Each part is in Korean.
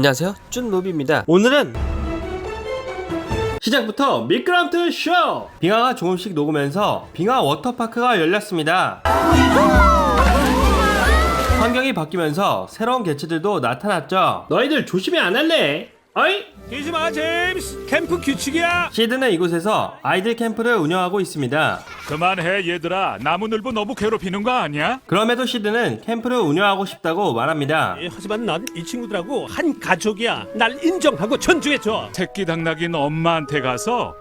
안녕하세요 쭌노비입니다 오늘은 시작부터 미끄럼틀 쇼! 빙하가 조금씩 녹으면서 빙하 워터파크가 열렸습니다 환경이 바뀌면서 새로운 개체들도 나타났죠 너희들 조심히 안 할래? 어이? 뛰지 마 제임스 캠프 규칙이야 시드는 이곳에서 아이들 캠프를 운영하고 있습니다 그만해 얘들아 나무늘보 너무 괴롭히는 거 아니야? 그럼에도 시드는 캠프를 운영하고 싶다고 말합니다 예, 하지만 난 이 친구들하고 한 가족이야. 날 인정하고 존중해줘. 새끼 당나긴 엄마한테 가서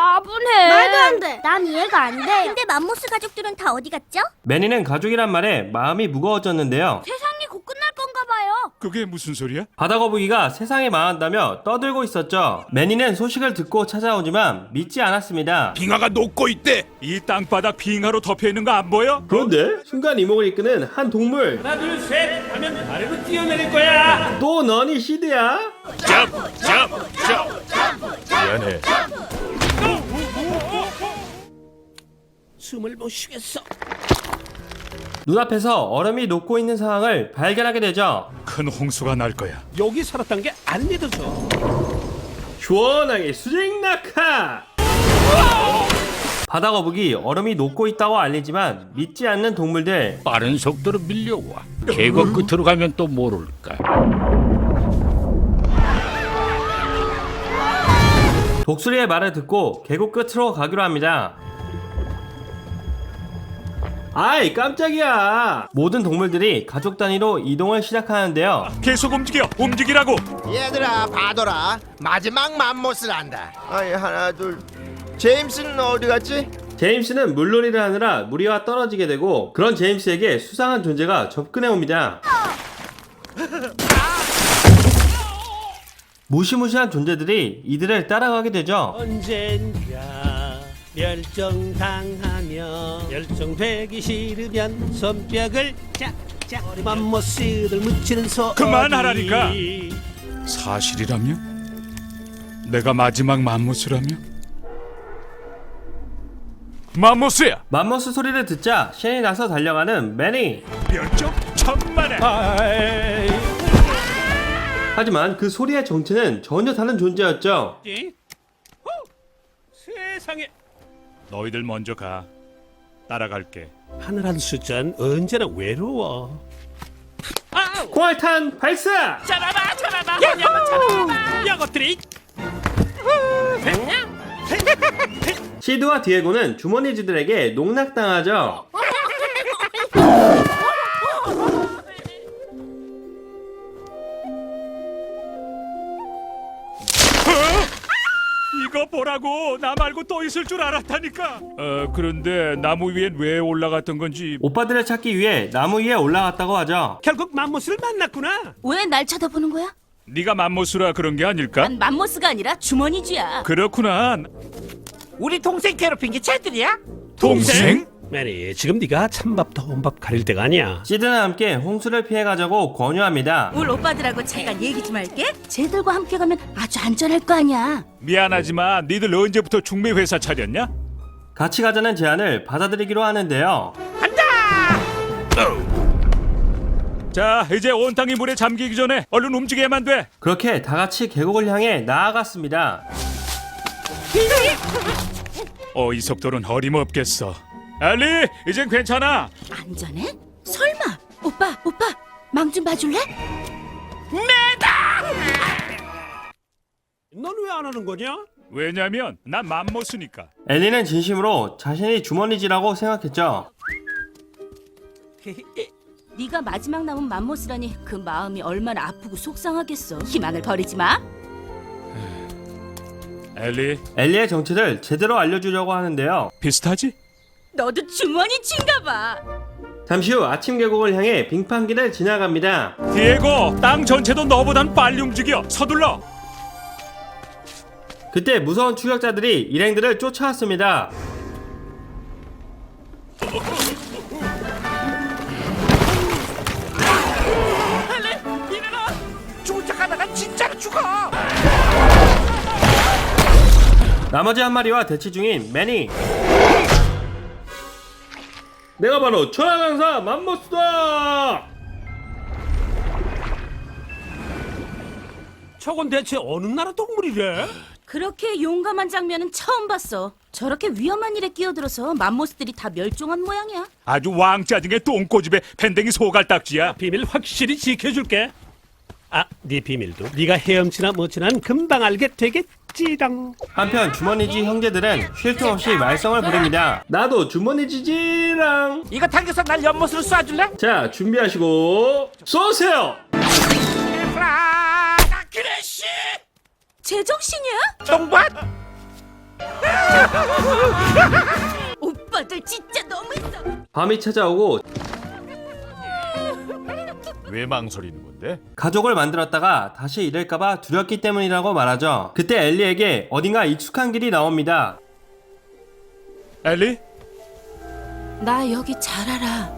나분해. 말도 안 돼. 난 이해가 안 돼. 근데 맘모스 가족들은 다 어디 갔죠? 매니는 가족이란 말에 마음이 무거워졌는데요 세상이 곧 끝날 건가 봐요. 그게 무슨 소리야? 바다 거북이가 세상에 망한다며 떠들고 있었죠. 매니는 소식을 듣고 찾아오지만 믿지 않았습니다. 빙하가 녹고 있대 이 땅바닥 빙하로 덮여 있는 거 안 보여? 그런데 순간 이목을 이끄는 한 동물. 하나 둘 셋 하면 아래로 뛰어내릴 거야. 또 너니 시드야? 미안해 숨을 못 쉬겠어. 눈앞에서 얼음이 녹고 있는 상황을 발견하게 되죠. 큰 홍수가 날 거야 여기 살았단 게 안 믿어져. 시원하게 수직 낙하! 바다 거북이 얼음이 녹고 있다고 알리지만 믿지 않는 동물들. 빠른 속도로 밀려와 계곡 끝으로 가면 또 모를까 독수리의 말을 듣고 계곡 끝으로 가기로 합니다. 아이 깜짝이야! 모든 동물들이 가족 단위로 이동을 시작하는데요. 계속 움직여 움직이라고 얘들아 봐둬라 마지막 맘못을 한다 아이 하나 둘 제임스는 어디 갔지? 제임스는 물놀이를 하느라 무리와 떨어지게 되고 그런 제임스에게 수상한 존재가 접근해 옵니다. 무시무시한 존재들이 이들을 따라가게 되죠. 언젠가 멸종당 하며 멸종되기 싫으면 손뼉을 짝짝 맘모스들 묻히는 소. 그만하라니까. 사실이라며? 내가 마지막 맘모스라며? 맘모스야 맘모스 소리를 듣자 신이 나서 달려가는 매니. 멸종 천만에 아이. 하지만 그 소리의 정체는 전혀 다른 존재였죠. 후! 세상에 너희들 먼저 가 따라갈게 하늘 한 숫자는 언제나 외로워. 코알탄 발사! 잡아봐, 잡아봐, 잡아봐, 잡아봐. 이것들이 시드와 디에고는 주머니쥐들에게 농락당하죠. 거 보라고 나 말고 또 있을 줄 알았다니까 어 그런데 나무 위엔 왜 올라갔던 건지 오빠들을 찾기 위해 나무 위에 올라갔다고 하죠. 결국 맘모스를 만났구나. 왜 날 쳐다보는 거야? 네가 맘모스라 그런 게 아닐까? 난 맘모스가 아니라 주머니쥐야. 그렇구나 우리 동생 괴롭힌 게 쟤들이야? 동생? 매니, 지금 네가 찬밥 더운 밥 가릴 때가 아니야. 시드는 함께 홍수를 피해 가자고 권유합니다. 우리 오빠들하고 잠깐 얘기 좀 할게. 쟤들과 함께 가면 아주 안전할 거 아니야. 미안하지만 니들 언제부터 중매 회사 차렸냐? 같이 가자는 제안을 받아들이기로 하는데요. 자 이제 온 땅이 물에 잠기기 전에 얼른 움직여야만 돼 그렇게 다 같이 계곡을 향해 나아갔습니다. 어, 이 속도는 어림없겠어. 알리, 이젠 괜찮아. 안전해? 설마? 오빠, 오빠, 망 좀 봐줄래? 넌 왜 안 하는 거냐? 왜냐면 난 맘모스니까. 엘리는 진심으로 자신이 주머니쥐라고 생각했죠. 네가 마지막 남은 맘모스라니 그 마음이 얼마나 아프고 속상하겠어. 희망을 버리지 마. 엘리, 엘리의 정체를 제대로 알려주려고 하는데요. 비슷하지? 너도 주머니쥐인가 봐. 잠시 후 아침 계곡을 향해 빙판길을 지나갑니다. 디에고, 땅 전체도 너보단 빨리 움직여. 서둘러. 그때 무서운 추격자들이 일행들을 쫓아왔습니다. 쫓아가다가 진짜로 죽어 나머지 한 마리와 대치 중인 매니. 내가 바로 천하강사 맘모스다! 저건 대체 어느 나라 동물이래? 그렇게 용감한 장면은 처음 봤어. 저렇게 위험한 일에 끼어들어서 맘모스들이 다 멸종한 모양이야. 아주 왕짜증의 똥꼬집에 밴댕이 소갈딱지야. 비밀 확실히 지켜줄게. 아, 네 비밀도 네가 헤엄치나 뭐치나 금방 알게 되겠지랑. 한편 주머니지 형제들은 쉴 틈 없이 말썽을 부립니다. 나도 주머니지지랑. 이거 당겨서 날 연못으로 쏴줄래? 자 준비하시고 쏘세요. 아, 그래 씨. 제정신이야? 똥밭? 오빠들 진짜 너무했어. 밤이 찾아오고 왜 망설이는 건데? 가족을 만들었다가 다시 잃을까봐 두렵기 때문이라고 말하죠. 그때 엘리에게 어딘가 익숙한 길이 나옵니다. 엘리? 나 여기 잘 알아.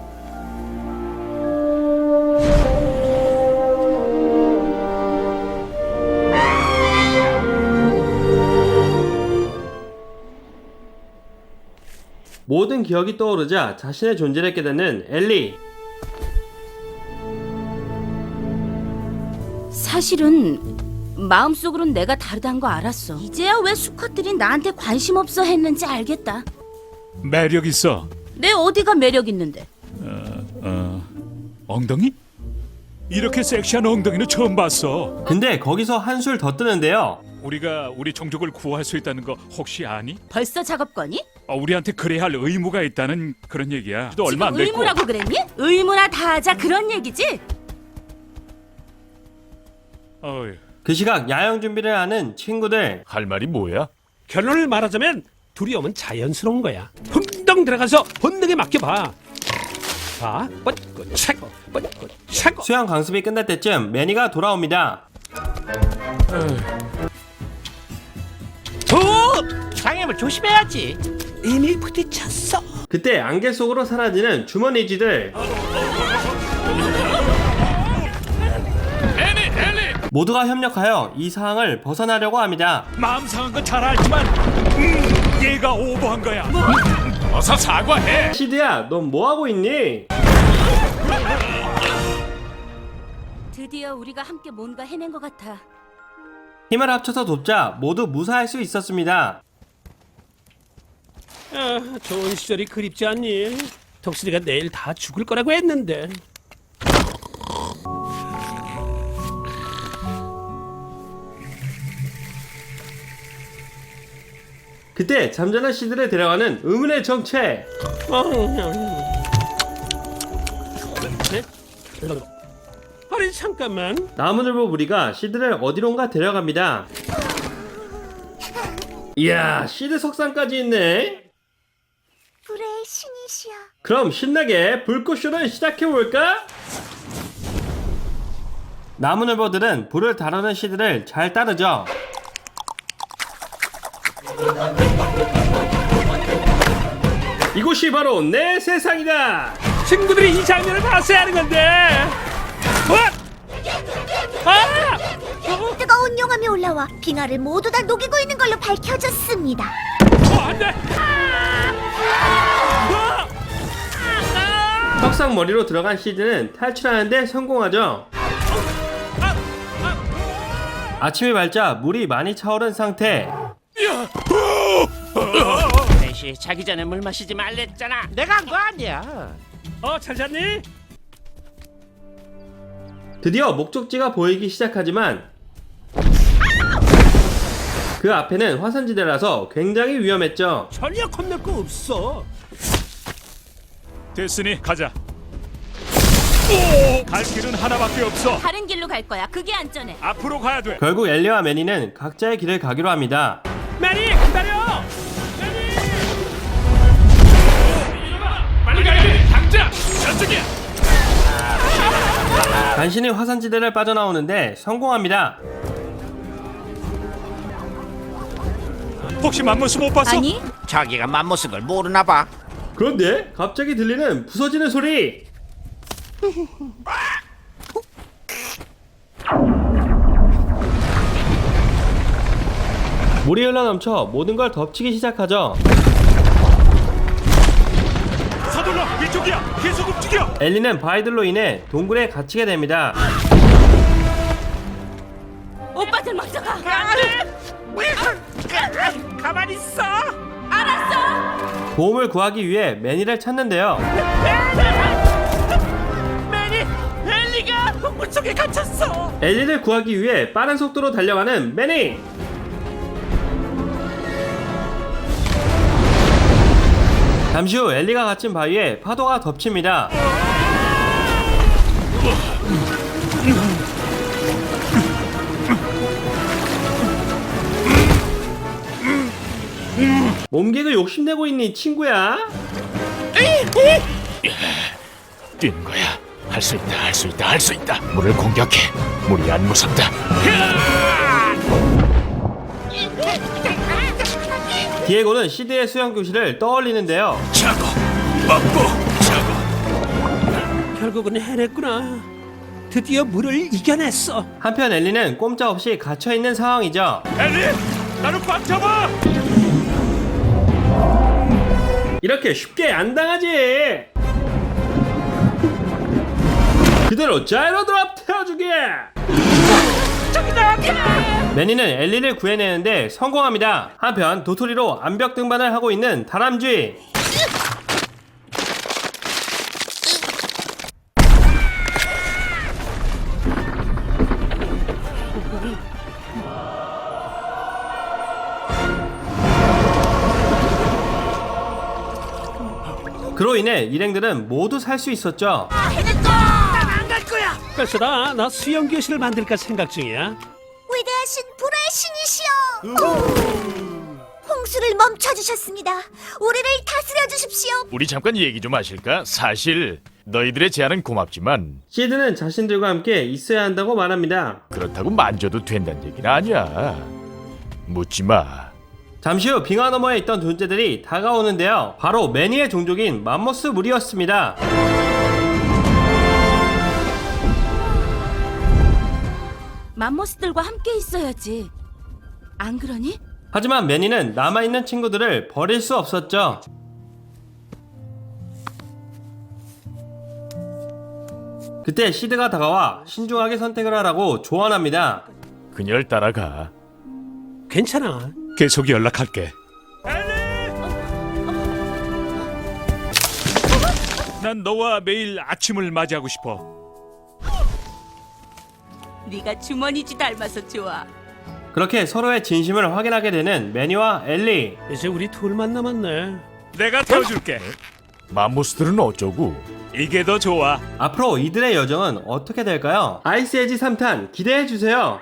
모든 기억이 떠오르자 자신의 존재를 깨닫는 엘리. 사실은 마음속으론 내가 다르단 거 알았어. 이제야 왜 수컷들이 나한테 관심 없어 했는지 알겠다. 매력 있어. 내 어디가 매력 있는데? 어, 엉덩이? 이렇게 섹시한 엉덩이는 처음 봤어. 근데 거기서 한술 더 뜨는데요. 우리가 우리 종족을 구할 수 있다는 거 혹시 아니? 벌써 작업 거니? 어, 우리한테 그래야 할 의무가 있다는 그런 얘기야. 또 얼마 안 지금 됐고. 의무라고 그랬니? 의무나 다 하자 그런 얘기지? 어휴. 그 시각 야영 준비를 하는 친구들. 할 말이 뭐야? 결론을 말하자면 두려움은 자연스러운 거야. 흠덩 들어가서 본능에 맡겨봐. 봐, 뻗고 차고, 뻗고 차고. 수영 강습이 끝날 때쯤 매니가 돌아옵니다. 오! 장애물 조심해야지. 이미 부딪혔어. 그때 안개 속으로 사라지는 주머니쥐들. 모두가 협력하여 이 상황을 벗어나려고 합니다. 마음 상한 건 잘 알지만 음, 얘가 오버한 거야. 어서 사과해. 시드야, 넌 뭐 하고 있니? 드디어 우리가 함께 뭔가 해낸 것 같아. 힘을 합쳐서 돕자 모두 무사할 수 있었습니다. 아, 좋은 시절이 그립지 않니? 덕순이가 내일 다 죽을 거라고 했는데. 그때 잠자는 시드를 데려가는 의문의 정체. 네? 아니 잠깐만. 나무늘보 무리가 시드를 어디론가 데려갑니다. 이야, 시드 석상까지 있네. 불의 신이시여. 그럼 신나게 불꽃쇼를 시작해볼까? 나무늘보들은 불을 다루는 시드를 잘 따르죠. 이곳이 바로 내 세상이다! 친구들이 이 장면을 봤어야 하는 건데. 어? 아! 어? 뜨거운 용암이 올라와 빙하를 모두 다 녹이고 있는 걸로 밝혀졌습니다. 어, 안 돼. 어? 석상 머리로 들어간 시드는 탈출하는데 성공하죠. 아침이 밝자 물이 많이 차오른 상태. 대시 자기 전에 물 마시지 말랬잖아. 내가 한 거 아니야. 어, 잘 잤니? 드디어 목적지가 보이기 시작하지만 그 앞에는 화산지대라서 굉장히 위험했죠. 전혀 겁낼 거 없어. 됐으니 가자. 오! 갈 길은 하나밖에 없어. 다른 길로 갈 거야. 그게 안전해. 앞으로 가야 돼. 결국 엘리와 매니는 각자의 길을 가기로 합니다. 간신히 화산지대를 빠져나오는데 성공합니다. 혹시 맘모스 못 봤어? 아니, 자기가 맘모스 걸 모르나 봐. 그런데 갑자기 들리는 부서지는 소리. 물이 흘러넘쳐 모든 걸 덮치기 시작하죠. 서둘러. 이쪽이야. 계속 움직여. 엘리는 바이들로 인해 동굴에 갇히게 됩니다. 오빠들 먼저 가. 가만히 있어. 알았어. 도움을 구하기 위해 매니를 찾는데요. 매니, 엘리가 물속에 갇혔어. 엘리를 구하기 위해 빠른 속도로 달려가는 매니. 잠시 후 엘리가 갇힌 바위에 파도가 덮칩니다. 몸개그 욕심내고 있니 친구야? 뛰는 거야. 할 수 있다, 할 수 있다, 할 수 있다. 물을 공격해. 물이 안 무섭다. 디에고는 시드의 수영 교실을 떠올리는데요. 차고, 먹고, 차고. 결국은 해냈구나. 드디어 물을 이겨냈어. 한편 엘리는 꼼짝없이 갇혀 있는 상황이죠. 엘리, 나를 꽉 잡아. 이렇게 쉽게 안 당하지. 그대로 자이로 드랍 태워주게. 매니는 엘리를 구해내는데 성공합니다. 한편 도토리로 암벽 등반을 하고 있는 다람쥐. 그로 인해 일행들은 모두 살 수 있었죠. 그래서나 나 수영 교실을 만들까 생각 중이야. 위대하신 불의 신이시여. 홍수를 멈춰주셨습니다. 우리를 다스려 주십시오. 우리 잠깐 얘기 좀 하실까? 사실 너희들의 제안은 고맙지만 시드는 자신들과 함께 있어야 한다고 말합니다. 그렇다고 만져도 된다는 얘기는 아니야. 묻지 마. 잠시 후 빙하 너머에 있던 존재들이 다가오는데요. 바로 매니의 종족인 맘모스 무리였습니다. 맘모스들과 함께 있어야지. 안 그러니? 하지만 매니는 남아있는 친구들을 버릴 수 없었죠. 그때 시드가 다가와 신중하게 선택을 하라고 조언합니다. 그녀를 따라가. 괜찮아. 계속 연락할게. 난 너와 매일 아침을 맞이하고 싶어. 네가 주머니지 닮아서 좋아. 그렇게 서로의 진심을 확인하게 되는 매니와 엘리. 이제 우리 둘만 남았네. 내가 태워줄게. 맘모스들은 어쩌고? 이게 더 좋아. 앞으로 이들의 여정은 어떻게 될까요? 아이스 에지 3탄 기대해 주세요.